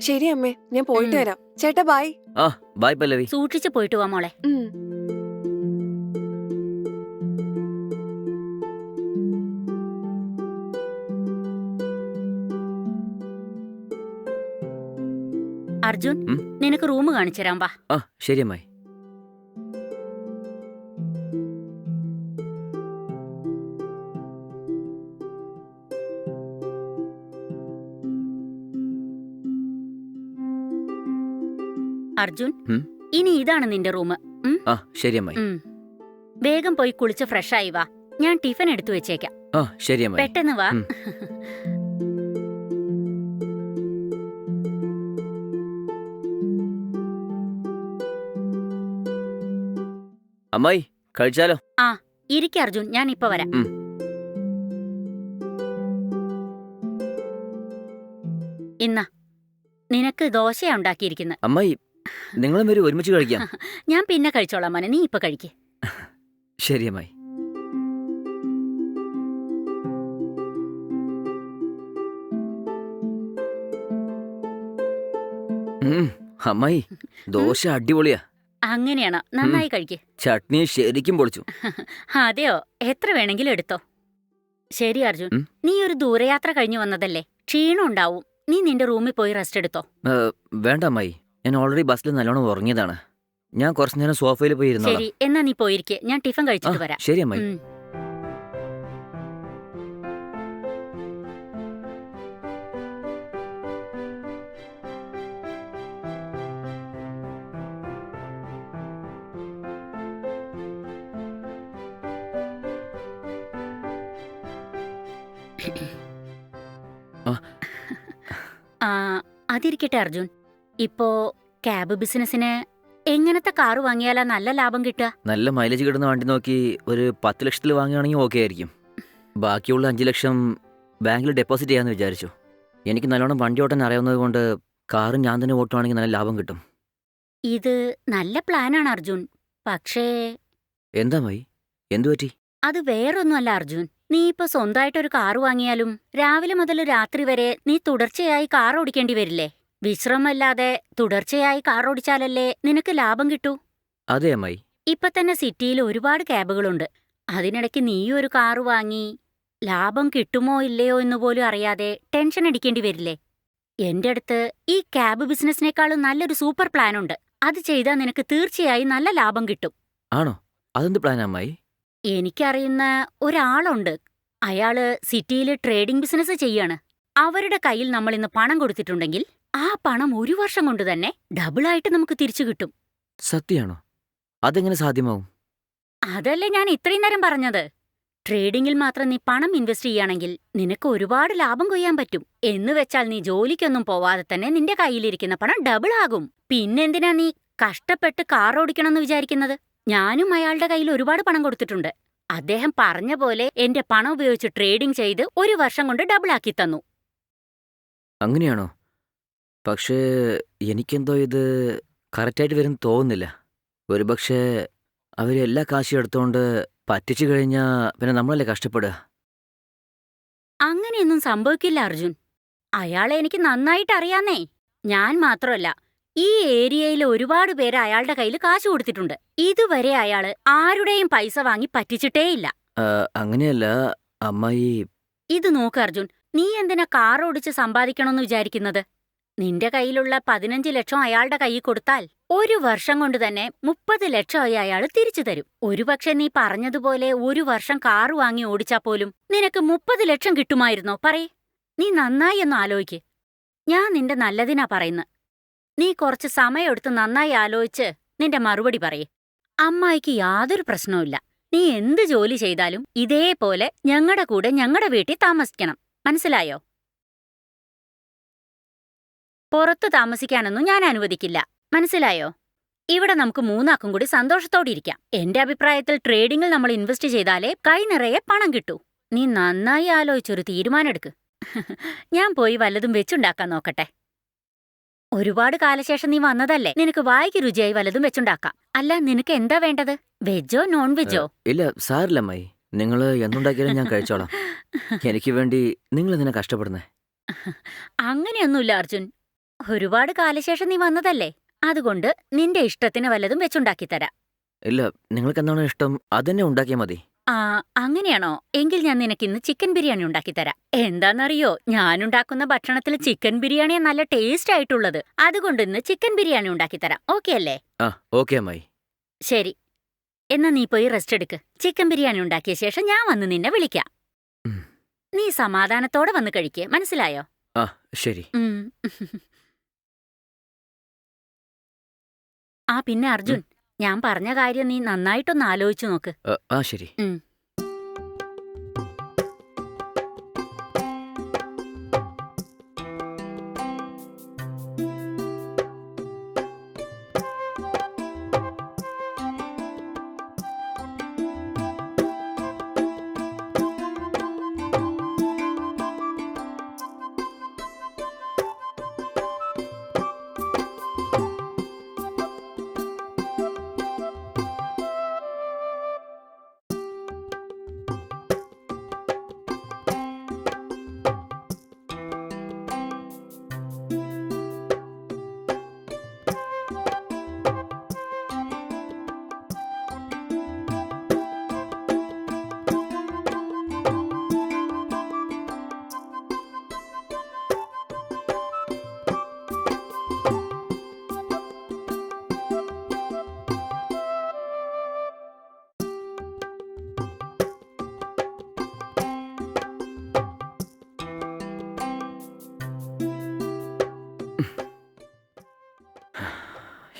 ശരി അമ്മേ ഞാൻ പോയിട്ട് ഉം. വരാം ചേട്ടാ ബൈ ആ ബൈ പല്ലവി സൂക്ഷിച്ച് പോയിട്ട് വാ മോളെ ഉം. അർജുൻ ഉം? നിനക്ക് റൂം കാണിച്ചു തരാം വാ ആ ശരി അമ്മായി അർജുൻ ഉം? ഇനി ഇതാണ് നിന്റെ റൂം ആ ശരി അമ്മായി. വേഗം പോയി കുളിച്ച് ഫ്രഷ് ആയി വാ. ഞാൻ ടിഫിൻ എടുത്തു വെച്ചേക്കാം. ആ ശരി അമ്മായി. പെട്ടെന്ന് വാ. ഉം. അമ്മായി കഴിച്ചാലോ? ഇരിക്ക അർജുൻ ഞാൻ ഇപ്പൊ വരാം. ഉം. ഇന്ന നിനക്ക് ദോശയാ ഉണ്ടാക്കിയിരിക്കുന്നത് അമ്മായി നിങ്ങളും വരും ഒരുമിച്ച് കഴിക്കാം. ഞാൻ പിന്നെ കഴിച്ചോളാം മോനെ. നീ ഇപ്പൊ കഴിക്ക. ശരി അമ്മായി. അമ്മായി ദോശ അടിപൊളിയാ. അങ്ങനെയാണോ? നന്നായി കഴിക്കേ. ചട്നി ശരിക്കും പൊളിച്ചു. അതെയോ? എത്ര വേണമെങ്കിലും എടുത്തോ. ശരി അർജുൻ. നീ ഒരു ദൂരയാത്ര കഴിഞ്ഞു വന്നതല്ലേ? ക്ഷീണം ഉണ്ടാവും നീ നിന്റെ റൂമിൽ പോയി റെസ്റ്റ് എടുത്തോ. വേണ്ട അമ്മായി. ഞാൻ ഓൾറെഡി ബസ്സിൽ നല്ലോണം ഉറങ്ങിയതാണ്. ഞാൻ കുറച്ചു നേരം സോഫയിൽ പോയി ഇരുന്നോളാം. ശരി എന്നാ നീ പോയിരിക്കെ. ഞാൻ ടിഫിൻ ആ, കഴിച്ചിട്ട് വരാം. ശരി അമ്മായി. ഉം. ആ അതിരിക്കട്ടെ അർജുൻ. ഇപ്പോ ക്യാബ് ബിസിനസിന് എങ്ങനത്തെ കാർ വാങ്ങിയാലാ നല്ല ലാഭം കിട്ടുക? നല്ല മൈലേജ് കിട്ടുന്ന വണ്ടി നോക്കി ഒരു പത്ത് ലക്ഷത്തിൽ വാങ്ങുകയാണെങ്കിൽ ഓക്കെ ആയിരിക്കും. ബാക്കിയുള്ള അഞ്ച് ലക്ഷം ബാങ്കിൽ ഡെപ്പോസിറ്റ് ചെയ്യാമെന്ന് വിചാരിച്ചു. എനിക്ക് നല്ലോണം വണ്ടി ഓട്ടാൻ അറിയാവുന്നത് കൊണ്ട് കാറും ഞാൻ തന്നെ ഓട്ടുവാണെങ്കിൽ നല്ല ലാഭം കിട്ടും. ഇത് നല്ല പ്ലാനാണ് അർജുൻ. പക്ഷേ എന്താ മൈ? എന്തു പറ്റി? അത് വേറൊന്നുമല്ല അർജുൻ. നീ ഇപ്പൊ സ്വന്തമായിട്ടൊരു കാർ വാങ്ങിയാലും രാവിലെ മുതൽ രാത്രി വരെ നീ തുടർച്ചയായി കാർ ഓടിക്കേണ്ടി വരില്ലേ? വിശ്രമമില്ലാതെ തുടർച്ചയായി കാർ ഓടിച്ചാലല്ലേ നിനക്ക് ലാഭം കിട്ടൂ? അതെ അമ്മായി. ഇപ്പൊ തന്നെ സിറ്റിയിൽ ഒരുപാട് ക്യാബുകളുണ്ട്. അതിനിടയ്ക്ക് നീയും ഒരു കാറ് വാങ്ങി ലാഭം കിട്ടുമോ ഇല്ലയോ എന്ന് പോലും അറിയാതെ ടെൻഷൻ അടിക്കേണ്ടി വരില്ലേ? എന്റെ അടുത്ത് ഈ ക്യാബ് ബിസിനസിനേക്കാളും നല്ലൊരു സൂപ്പർ പ്ലാൻ ഉണ്ട് അത് ചെയ്താൽ നിനക്ക് തീർച്ചയായും നല്ല ലാഭം കിട്ടും. ആണോ? അതെന്ത് പ്ലാൻ അമ്മായി? എനിക്കറിയുന്ന ഒരാളുണ്ട്. അയാൾ സിറ്റിയിൽ ട്രേഡിംഗ് ബിസിനസ് ചെയ്യാണ്. അവരുടെ കയ്യിൽ നമ്മൾ ഇന്ന് പണം കൊടുത്തിട്ടുണ്ടെങ്കിൽ ആ പണം ഒരു വർഷം കൊണ്ട് തന്നെ ഡബിളായിട്ട് നമുക്ക് തിരിച്ചു കിട്ടും. സത്യാണോ? അതെങ്ങനെ സാധ്യമാവും? അതല്ലേ ഞാൻ ഇത്രയും നേരം പറഞ്ഞത്. ട്രേഡിംഗിൽ മാത്രം നീ പണം ഇൻവെസ്റ്റ് ചെയ്യുകയാണെങ്കിൽ നിനക്ക് ഒരുപാട് ലാഭം കൊയ്യാൻ പറ്റും. എന്ന് വെച്ചാൽ നീ ജോലിക്കൊന്നും പോവാതെ തന്നെ നിന്റെ കയ്യിലിരിക്കുന്ന പണം ഡബിൾ ആകും പിന്നെന്തിനാ നീ കഷ്ടപ്പെട്ട് കാർ ഓടിക്കണമെന്ന് വിചാരിക്കുന്നത്? ഞാനും അയാളുടെ കയ്യിൽ ഒരുപാട് പണം കൊടുത്തിട്ടുണ്ട്. അദ്ദേഹം പറഞ്ഞ പോലെ എന്റെ പണം ഉപയോഗിച്ച് ട്രേഡിംഗ് ചെയ്ത് ഒരു വർഷം കൊണ്ട് ഡബിൾ ആക്കി തന്നു. അങ്ങനെയാണോ? പക്ഷേ എനിക്കെന്തോ ഇത് കറക്റ്റായിട്ട് വരും തോന്നുന്നില്ല. ഒരുപക്ഷേ അവർ എല്ലാ കാശും എടുത്തുകൊണ്ട് പറ്റിച്ചു കഴിഞ്ഞാൽ പിന്നെ നമ്മളല്ലേ കഷ്ടപ്പെടുക. അങ്ങനെയൊന്നും സംഭവിക്കില്ല അർജുൻ. അയാളെ എനിക്ക് നന്നായിട്ട് അറിയാന്നേ. ഞാൻ മാത്രമല്ല ഈ ഏരിയയിൽ ഒരുപാട് പേര് അയാളുടെ കയ്യിൽ കാശ് കൊടുത്തിട്ടുണ്ട്. ഇതുവരെ അയാൾ ആരുടെയും പൈസ വാങ്ങി പറ്റിച്ചിട്ടേയില്ല. ആ, അങ്ങനെയല്ല അമ്മായി. ഇത് നോക്ക് അർജുൻ. നീ എന്തിനാ കാർ ഓടിച്ച് സമ്പാദിക്കണമെന്ന് വിചാരിക്കുന്നത്? നിന്റെ കയ്യിലുള്ള പതിനഞ്ച് ലക്ഷം അയാളുടെ കയ്യിൽ കൊടുത്താൽ ഒരു വർഷം കൊണ്ട് തന്നെ മുപ്പത് ലക്ഷമായി അയാൾ തിരിച്ചു തരും. ഒരുപക്ഷെ നീ പറഞ്ഞതുപോലെ ഒരു വർഷം കാറ് വാങ്ങി ഓടിച്ചാ പോലും നിനക്ക് മുപ്പത് ലക്ഷം കിട്ടുമായിരുന്നോ? പറയ്. നീ നന്നായി ഒന്ന് ആലോചിക്ക് ഞാൻ നിന്റെ നല്ലതിനാ പറയുന്നത്. നീ കുറച്ച് സമയമെടുത്ത് നന്നായി ആലോചിച്ച് നിന്റെ മറുപടി പറയേ. അമ്മായിക്ക് യാതൊരു പ്രശ്നവുമില്ല നീ എന്ത് ജോലി ചെയ്താലും ഇതേപോലെ ഞങ്ങളുടെ കൂടെ ഞങ്ങളുടെ വീട്ടിൽ താമസിക്കണം. മനസ്സിലായോ? പുറത്തു താമസിക്കാനൊന്നും ഞാൻ അനുവദിക്കില്ല. മനസ്സിലായോ? ഇവിടെ നമുക്ക് മൂന്നാക്കും കൂടി സന്തോഷത്തോടെ ഇരിക്കാം. എന്റെ അഭിപ്രായത്തിൽ ട്രേഡിംഗിൽ നമ്മൾ ഇൻവെസ്റ്റ് ചെയ്താലേ കൈ നിറയെ പണം കിട്ടൂ. നീ നന്നായി ആലോചിച്ചൊരു തീരുമാനമെടുക്ക്. ഞാൻ പോയി വല്ലതും വെച്ചുണ്ടാക്കാൻ നോക്കട്ടെ. ഒരുപാട് കാലശേഷം നീ വന്നതല്ലേ? നിനക്ക് വായിക്ക് രുചിയായി വല്ലതും വെച്ചുണ്ടാക്കാം. അല്ല നിനക്ക് എന്താ വേണ്ടത്? വെജോ നോൺ വെജോ ഇല്ല സാറില്ല മൈ നിങ്ങൾ എന്തുണ്ടാക്കിയാലും ഞാൻ കഴിച്ചോളാം. എനിക്ക് വേണ്ടി നിങ്ങൾ നിന്നെ കഷ്ടപ്പെടുന്നേ? അങ്ങനെയൊന്നുമില്ല അർജുൻ. ഒരുപാട് കാലശേഷം നീ വന്നതല്ലേ? അതുകൊണ്ട് നിന്റെ ഇഷ്ടത്തിന് വല്ലതും വെച്ചുണ്ടാക്കി തരാം ഇല്ല നിങ്ങൾക്ക് എന്താണോ ഇഷ്ടം? അതന്നെ ഉണ്ടാക്കിയാൽ മതി. ആ അങ്ങനെയാണോ? എങ്കിൽ ഞാൻ നിനക്ക് ഇന്ന് ചിക്കൻ ബിരിയാണി ഉണ്ടാക്കി തരാം എന്താണെന്നറിയോ? ഞാനുണ്ടാക്കുന്ന ഭക്ഷണത്തിൽ ചിക്കൻ ബിരിയാണിയാ നല്ല ടേസ്റ്റ് ആയിട്ടുള്ളത്. അതുകൊണ്ട് ഇന്ന് ചിക്കൻ ബിരിയാണി ഉണ്ടാക്കി തരാം ഓക്കെ അല്ലേ? ആ ഓക്കെ അമ്മായി. ശരി. എന്നാ നീ പോയി റെസ്റ്റ് എടുക്ക്. ചിക്കൻ ബിരിയാണി ഉണ്ടാക്കിയ ശേഷം ഞാൻ വന്ന് നിന്നെ വിളിക്കാം. നീ സമാധാനത്തോടെ വന്ന് കഴിക്കേ. മനസ്സിലായോ? ആ ശരി. ആ പിന്നെ അർജുൻ ഞാൻ പറഞ്ഞ കാര്യം നീ നന്നായിട്ടൊന്ന് ആലോചിച്ചു നോക്ക്. ആ, ശരി.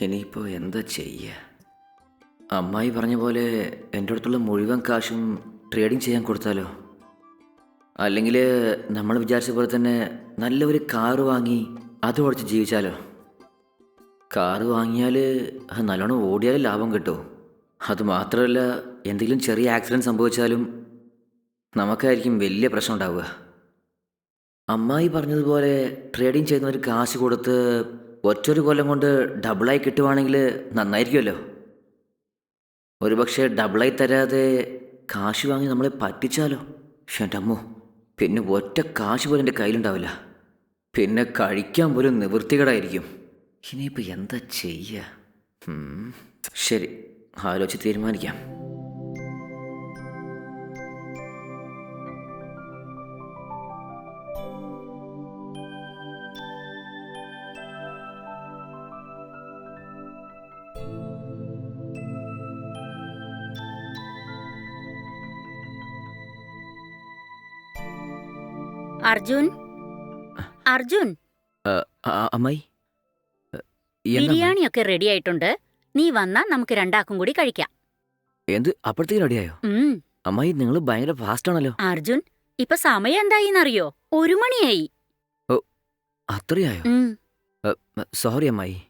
ഇനിയിപ്പോൾ എന്താ ചെയ്യുക അമ്മായി പറഞ്ഞ പോലെ എന്റെ അടുത്തുള്ള മുഴുവൻ കാശും ട്രേഡിങ് ചെയ്യാൻ കൊടുത്താലോ? അല്ലെങ്കിൽ നമ്മൾ വിചാരിച്ച പോലെ തന്നെ നല്ലൊരു കാറ് വാങ്ങി അത് ഓടിച്ച് ജീവിച്ചാലോ? കാറ് വാങ്ങിയാൽ നല്ലോണം ഓടിയാൽ ലാഭം കിട്ടുമോ അത് മാത്രമല്ല എന്തെങ്കിലും ചെറിയ ആക്സിഡന്റ് സംഭവിച്ചാലും നമുക്കായിരിക്കും വലിയ പ്രശ്നം ഉണ്ടാവുക. അമ്മായി പറഞ്ഞതുപോലെ ട്രേഡിങ് ചെയ്യുന്നവർ കാശ് കൊടുത്ത് ഒറ്റൊരു കൊല്ലം കൊണ്ട് ഡബിളായി കിട്ടുവാണെങ്കിൽ നന്നായിരിക്കുമല്ലോ. ഒരുപക്ഷെ ഡബിളായി തരാതെ കാശ് വാങ്ങി നമ്മളെ പറ്റിച്ചാലോ? എന്റെ അമ്മോ പിന്നെ ഒറ്റ കാശ് പോലും എന്റെ കയ്യിലുണ്ടാവില്ല. പിന്നെ കഴിക്കാൻ പോലും നിവൃത്തികേടായിരിക്കും. ഇനിയിപ്പോൾ എന്താ ചെയ്യുക ശരി ആലോചിച്ച് തീരുമാനിക്കാം. അർജുൻ? അർജുൻ? അമ്മായി? ബിരിയാണിയൊക്കെ റെഡി ആയിട്ടുണ്ട്. നീ വന്നാ നമുക്ക് രണ്ടാക്കും കൂടി കഴിക്കാം. എന്ത്? അപ്പോഴത്തേക്ക് റെഡിയായോ. അമ്മായി നിങ്ങൾ ഭയങ്കര ഫാസ്റ്റ് ആണല്ലോ. അർജുൻ ഇപ്പൊ സമയം എന്തായിന്നറിയോ? ഒരു മണിയായി. അത്രയായോ. സോറി അമ്മായി.